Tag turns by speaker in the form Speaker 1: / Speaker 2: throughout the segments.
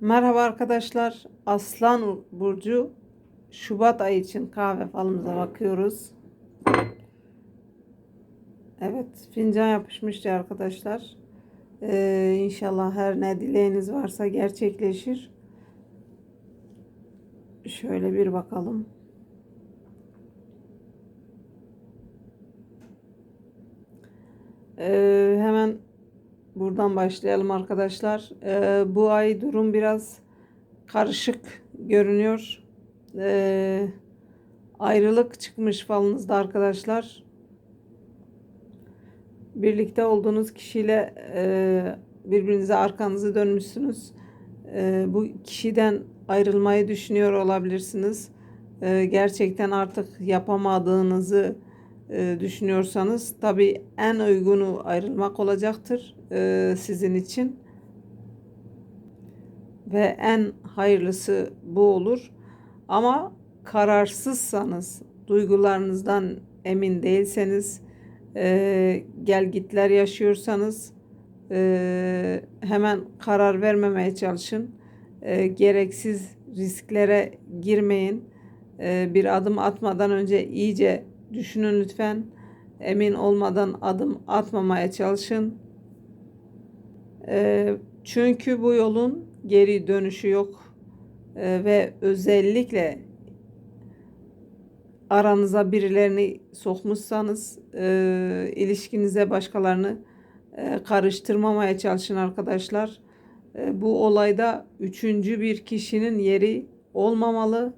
Speaker 1: Merhaba arkadaşlar. Aslan Burcu Şubat ayı için kahve falımıza bakıyoruz. Evet fincan yapışmıştı arkadaşlar. Ee, inşallah her ne dileğiniz varsa gerçekleşir. Şöyle bir bakalım. Ee, hemen buradan başlayalım arkadaşlar. Ee, bu ay durum biraz karışık görünüyor. Ee, ayrılık çıkmış falınızda arkadaşlar. Birlikte olduğunuz kişiyle e, birbirinize arkanızı dönmüşsünüz. E, bu kişiden ayrılmayı düşünüyor olabilirsiniz. E, gerçekten artık yapamadığınızı e, düşünüyorsanız tabii en uygunu ayrılmak olacaktır e, sizin için. Ve en hayırlısı bu olur. Ama kararsızsanız, duygularınızdan emin değilseniz, e, gelgitler yaşıyorsanız e, hemen karar vermemeye çalışın. E, gereksiz risklere girmeyin. E, bir adım atmadan önce iyice düşünün lütfen. Emin olmadan adım atmamaya çalışın. E, çünkü bu yolun geri dönüşü yok. E, ve özellikle aranıza birilerini sokmuşsanız e, ilişkinize başkalarını e, karıştırmamaya çalışın arkadaşlar. E, bu olayda üçüncü bir kişinin yeri olmamalı.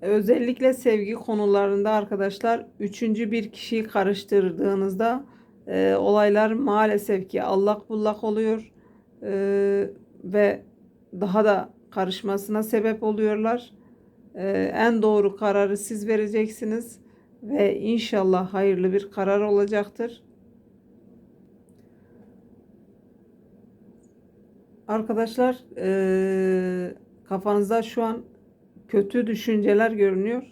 Speaker 1: Özellikle sevgi konularında arkadaşlar üçüncü bir kişiyi karıştırdığınızda e, olaylar maalesef ki allak bullak oluyor e, ve daha da karışmasına sebep oluyorlar. Ee, en doğru kararı siz vereceksiniz ve inşallah hayırlı bir karar olacaktır. Arkadaşlar e, kafanızda şu an kötü düşünceler görünüyor.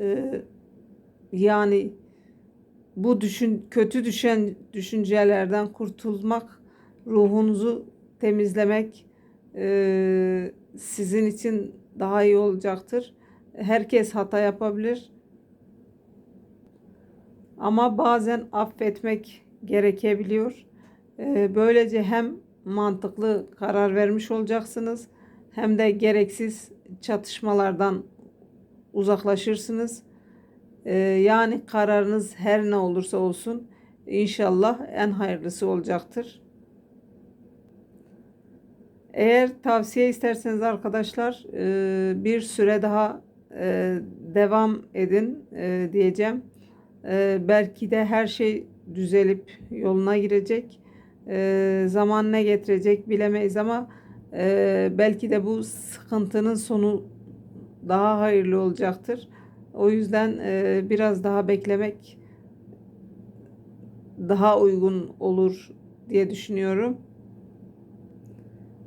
Speaker 1: E, yani bu düşün kötü düşen düşüncelerden kurtulmak, ruhunuzu temizlemek e, sizin için daha iyi olacaktır. Herkes hata yapabilir. Ama bazen affetmek gerekebiliyor. Ee, böylece hem mantıklı karar vermiş olacaksınız hem de gereksiz çatışmalardan uzaklaşırsınız. Ee, yani kararınız her ne olursa olsun inşallah en hayırlısı olacaktır. Eğer tavsiye isterseniz arkadaşlar e, bir süre daha e, devam edin e, diyeceğim. Belki de her şey düzelip yoluna girecek. Zaman ne getirecek bilemeyiz ama belki de bu sıkıntının sonu daha hayırlı olacaktır. O yüzden biraz daha beklemek daha uygun olur diye düşünüyorum.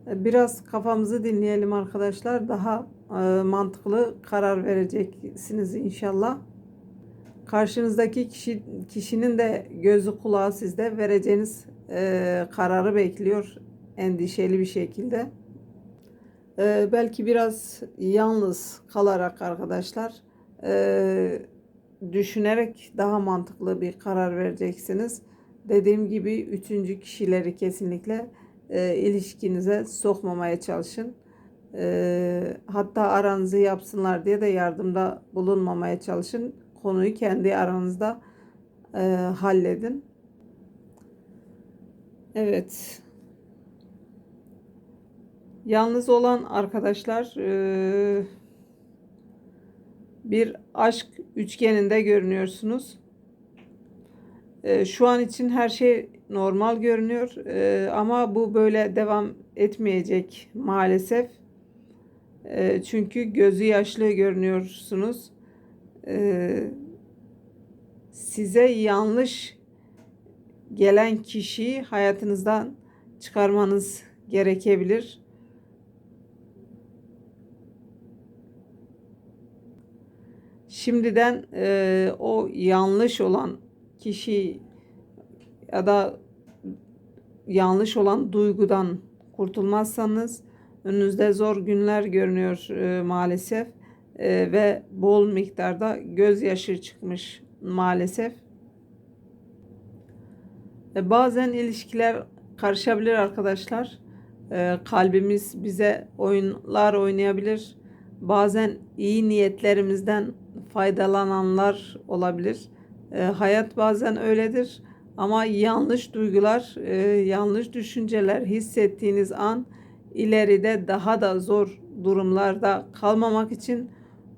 Speaker 1: Biraz kafamızı dinleyelim arkadaşlar. Daha e, mantıklı karar vereceksiniz inşallah. Karşınızdaki kişi kişinin de gözü kulağı sizde vereceğiniz e, kararı bekliyor endişeli bir şekilde. E, belki biraz yalnız kalarak arkadaşlar e, düşünerek daha mantıklı bir karar vereceksiniz. Dediğim gibi üçüncü kişileri kesinlikle e, ilişkinize sokmamaya çalışın. E, hatta aranızı yapsınlar diye de yardımda bulunmamaya çalışın. Konuyu kendi aranızda e, halledin. Evet. Yalnız olan arkadaşlar e, bir aşk üçgeninde görünüyorsunuz. E, şu an için her şey normal görünüyor e, ama bu böyle devam etmeyecek maalesef. E, çünkü gözü yaşlı görünüyorsunuz. Size yanlış gelen kişiyi hayatınızdan çıkarmanız gerekebilir. Şimdiden e, o yanlış olan kişi ya da yanlış olan duygudan kurtulmazsanız önünüzde zor günler görünüyor e, maalesef E, ve bol miktarda gözyaşı çıkmış maalesef. E, bazen ilişkiler karışabilir arkadaşlar. E, kalbimiz bize oyunlar oynayabilir. Bazen iyi niyetlerimizden faydalananlar olabilir. E, hayat bazen öyledir. Ama yanlış duygular, e, yanlış düşünceler hissettiğiniz an ileride daha da zor durumlarda kalmamak için,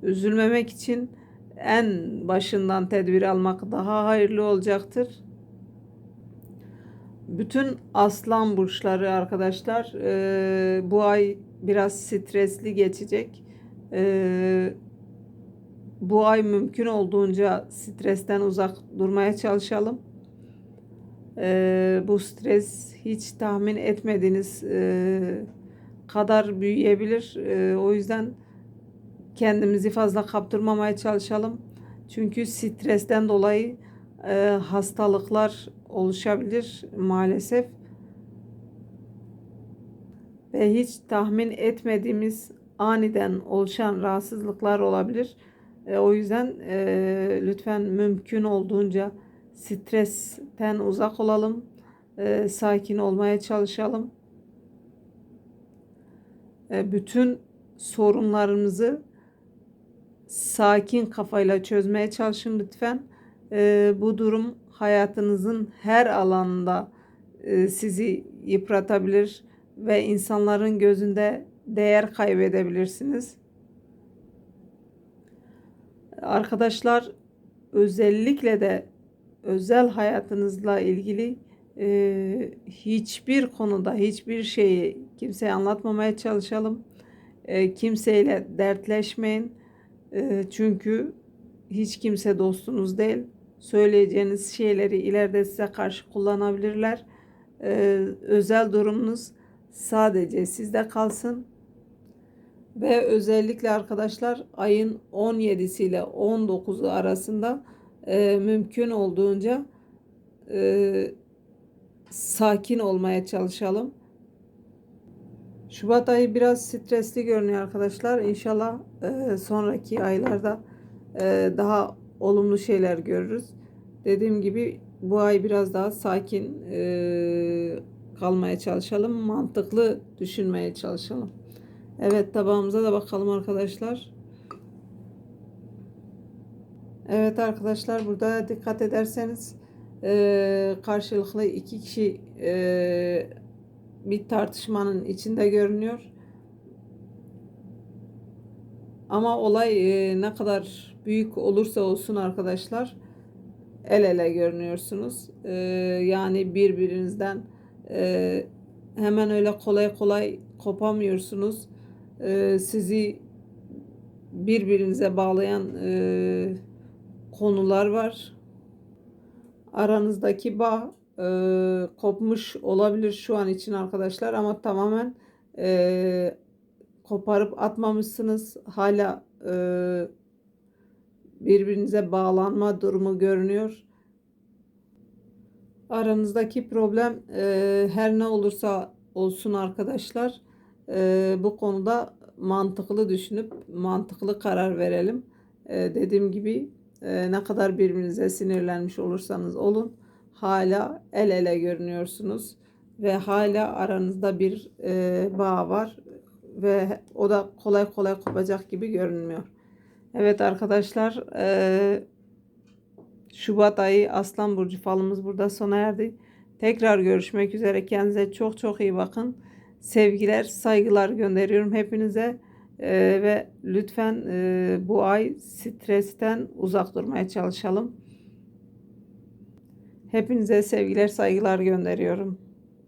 Speaker 1: üzülmemek için en başından tedbir almak daha hayırlı olacaktır. Bütün aslan burçları arkadaşlar e, bu ay biraz stresli geçecek. E, bu ay mümkün olduğunca stresten uzak durmaya çalışalım. E, bu stres hiç tahmin etmediğiniz e, kadar büyüyebilir. E, o yüzden kendimizi fazla kaptırmamaya çalışalım. Çünkü stresten dolayı e, hastalıklar oluşabilir maalesef. Ve hiç tahmin etmediğimiz aniden oluşan rahatsızlıklar olabilir. E, o yüzden e, lütfen mümkün olduğunca stresten uzak olalım. E, sakin olmaya çalışalım. E, bütün sorunlarımızı sakin kafayla çözmeye çalışın lütfen. E, bu durum hayatınızın her alanında e, sizi yıpratabilir ve insanların gözünde değer kaybedebilirsiniz. Arkadaşlar özellikle de özel hayatınızla ilgili e, hiçbir konuda hiçbir şeyi kimseye anlatmamaya çalışalım. E, kimseyle dertleşmeyin. E, çünkü hiç kimse dostunuz değil. Söyleyeceğiniz şeyleri ileride size karşı kullanabilirler. E, özel durumunuz sadece sizde kalsın. Ve özellikle arkadaşlar ayın 17'si ile 19'u arasında e, mümkün olduğunca e, sakin olmaya çalışalım. Şubat ayı biraz stresli görünüyor arkadaşlar. İnşallah e, sonraki aylarda e, daha olumlu şeyler görürüz. Dediğim gibi bu ay biraz daha sakin e, kalmaya çalışalım. Mantıklı düşünmeye çalışalım. Evet tabağımıza da bakalım arkadaşlar. Evet arkadaşlar burada dikkat ederseniz e, karşılıklı iki kişi e, bir tartışmanın içinde görünüyor. Ama olay e, ne kadar büyük olursa olsun arkadaşlar el ele görünüyorsunuz. E, yani birbirinizden e, hemen öyle kolay kolay kopamıyorsunuz. E, sizi birbirinize bağlayan e, konular var. Aranızdaki bağ e, kopmuş olabilir şu an için arkadaşlar ama tamamen e, koparıp atmamışsınız. Hala e, birbirinize bağlanma durumu görünüyor. Aranızdaki problem e, her ne olursa olsun arkadaşlar e, bu konuda mantıklı düşünüp mantıklı karar verelim. E, dediğim gibi e, ne kadar birbirinize sinirlenmiş olursanız olun hala el ele görünüyorsunuz ve hala aranızda bir e, bağ var ve o da kolay kolay kopacak gibi görünmüyor. Evet arkadaşlar e, Şubat ayı Aslan Burcu falımız burada sona erdi. Tekrar görüşmek üzere. Kendinize çok çok iyi bakın. Sevgiler, saygılar gönderiyorum hepinize. Ee, ve lütfen e, bu ay stresten uzak durmaya çalışalım. Hepinize sevgiler, saygılar gönderiyorum.